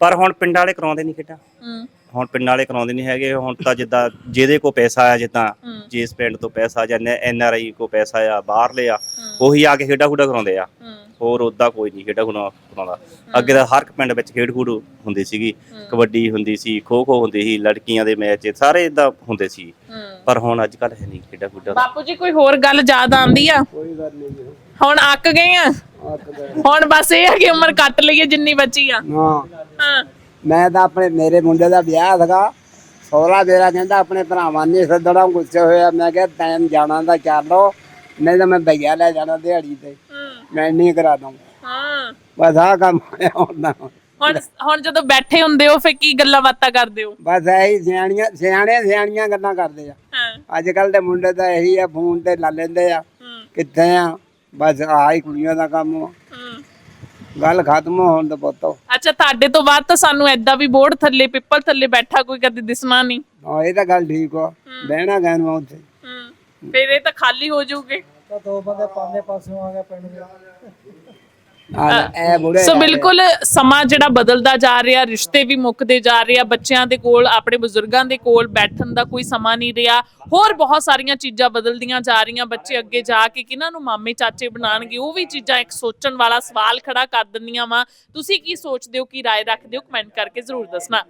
D: ਪਰ ਹੁਣ ਪਿੰਡਾਂ ਵਾਲੇ ਕਰਾਉਂਦੇ ਨਹੀਂ ਖੇਡਾਂ।
B: ਹੂੰ।
D: ਹੁਣ ਪਿੰਡਾਂ ਵਾਲੇ ਕਰਾਉਂਦੇ ਨਹੀਂ ਹੈਗੇ ਹੁਣ ਤਾਂ ਜਿੱਦਾਂ ਜਿਹਦੇ ਕੋ ਪੈਸਾ ਆ ਜਿੱਦਾਂ ਜਿਸ ਪਿੰਡ ਤੋਂ ਪੈਸਾ ਜਾਂ ਐਨ ਆਰ ਆਈ ਕੋ ਪੈਸਾ ਆ ਬਾਹਰਲੇ ਆ
B: ਹੂੰ,
D: ਉਹੀ ਆ ਕੇ ਖੇਡਾਂ ਖੂਡਾ ਕਰਾਉਂਦੇ ਆ। ਹੋਰ ਉਦਾਂ ਕੋਈ ਨਹੀਂ ਖੇਡਾਂ ਖੂਡਾ ਕਰਾਉਂਦਾ ਅੱਗੇ ਤਾਂ ਹਰ ਇੱਕ ਪਿੰਡ ਵਿੱਚ ਖੇਡ ਖੂਡ ਹੁੰਦੀ ਸੀਗੀ। ਕਬੱਡੀ ਹੁੰਦੀ ਸੀ ਖੋ ਖੋ ਹੁੰਦੀ ਸੀ ਲੜਕੀਆਂ ਦੇ ਮੈਚ ਸਾਰੇ ਇਦਾਂ ਹੁੰਦੇ ਸੀ। ਪਰ ਹੁਣ ਅੱਜ ਕੱਲ ਹੈ ਨਹੀਂ ਖੇਡਾਂ ਖੂਡਾਂ
B: ਬਾਪੂ ਜੀ ਕੋਈ ਹੋਰ ਗੱਲ ਯਾਦ ਆਂਦੀ ਆ?
A: ਕੋਈ ਗੱਲ ਨਹੀਂ ਜੀ।
B: ਹੁਣ ਅੱਕ ਗਏ ਆ? ਹੁਣ ਬਸ ਇਹ ਆ ਕਿ ਉਮਰ ਕੱਟ ਲਈਏ ਜਿੰਨੀ ਬਚੀ ਆ।
A: ਹਾਂ।
B: ਹਾਂ।
A: ਮੈਂ ਤਾਂ ਆਪਣੇ ਮੇਰੇ ਮੁੰਡੇ ਦਾ ਵਿਆਹ ਸੀਗਾ। ਸੋਹਰਾ ਮੇਰਾ ਕਹਿੰਦਾ ਆਪਣੇ ਭਰਾਵਾਂ ਨੇ ਸੱਦਣਾ ਗੁੱਸੇ ਹੋਇਆ। ਮੈਂ ਕਿਹਾ ਟਾਈਮ ਜਾਣਾ ਤਾਂ ਚੱਲ ਲੋ ਨਹੀਂ ਤਾਂ ਮੈਂ ਭਈਆ ਲੈ ਜਾਣਾ ਦਿਹਾੜੀ ਤੇ। ਮੈਂ ਨਹੀਂ ਕਰਾ ਦੂੰ
B: ਹਾਂ।
A: ਬਸ ਆਹ ਕੰਮ ਹੁੰਦਾ
B: ਹੁਣ ਹੁਣ ਜਦੋਂ ਬੈਠੇ ਹੁੰਦੇ ਹੋ ਫੇ ਕੀ ਗੱਲਾਂ ਬਾਤਾਂ ਕਰਦੇ ਹੋ?
A: ਬਸ ਇਹੀ ਸਿਆਣੀਆਂ ਸਿਆਣੇ ਸਿਆਣੀਆਂ ਗੱਲਾਂ ਕਰਦੇ ਆ।
B: ਹਾਂ।
A: ਅੱਜ ਕੱਲ ਦੇ ਮੁੰਡੇ ਤਾਂ ਇਹੀ ਆ ਫੋਨ ਤੇ ਲਾ ਲੈਂਦੇ ਆ। ਕਿੱਥੇ ਆ? ਬਸ ਆਹ ਕੁੜੀਆਂ ਦਾ ਕੰਮ ਆ।
B: ਹੂੰ।
A: ਗੱਲ ਖਤਮ ਹੋਣ ਦੇ ਪੁੱਤੋ।
B: ਅੱਛਾ ਤੁਹਾਡੇ ਤੋਂ ਬਾਅਦ ਤਾਂ ਸਾਨੂੰ ਐਦਾਂ ਵੀ ਬੋਰਡ ਥੱਲੇ ਪਿੱਪਲ ਥੱਲੇ ਬੈਠਾ ਕੋਈ ਕਦੇ ਦਿਸਣਾ ਨਹੀਂ।
A: ਹਾਂ ਇਹ ਤਾਂ ਗੱਲ ਠੀਕ ਆ। ਬਹਿਣਾ ਗੈਨ ਉੱਥੇ।
B: ਹੂੰ। ਫਿਰ ਇਹ ਤਾਂ ਖਾਲੀ ਹੋ ਜਾਊਗੇ।
A: ਆ ਇਹ ਬੁੜੇ
B: ਸੋ ਬਿਲਕੁਲ ਸਮਾਂ ਜਿਹੜਾ ਬਦਲਦਾ ਜਾ ਰਿਹਾ ਰਿਸ਼ਤੇ ਵੀ ਮੁੱਕਦੇ ਜਾ ਰਹੇ ਆ ਬੱਚਿਆਂ ਦੇ ਕੋਲ ਆਪਣੇ ਬਜ਼ੁਰਗਾਂ ਦੇ ਕੋਲ ਬੈਠਣ ਦਾ ਕੋਈ ਸਮਾਂ ਨਹੀਂ ਰਿਹਾ ਹੋਰ ਬਹੁਤ ਸਾਰੀਆਂ ਚੀਜ਼ਾਂ ਬਦਲਦੀਆਂ ਜਾ ਰਹੀਆਂ ਬੱਚੇ ਅੱਗੇ ਜਾ ਕੇ ਕਿਹਨਾਂ ਨੂੰ ਮਾਮੇ ਚਾਚੇ ਬਣਾਉਣਗੇ ਉਹ ਵੀ ਚੀਜ਼ਾਂ ਇੱਕ ਸੋਚਣ ਵਾਲਾ ਸਵਾਲ ਖੜਾ ਕਰ ਦਿੰਦੀਆਂ ਵਾ ਤੁਸੀਂ ਕੀ ਸੋਚਦੇ ਹੋ ਕੀ رائے ਰੱਖਦੇ ਹੋ ਕਮੈਂਟ ਕਰਕੇ ਜ਼ਰੂਰ ਦੱਸਣਾ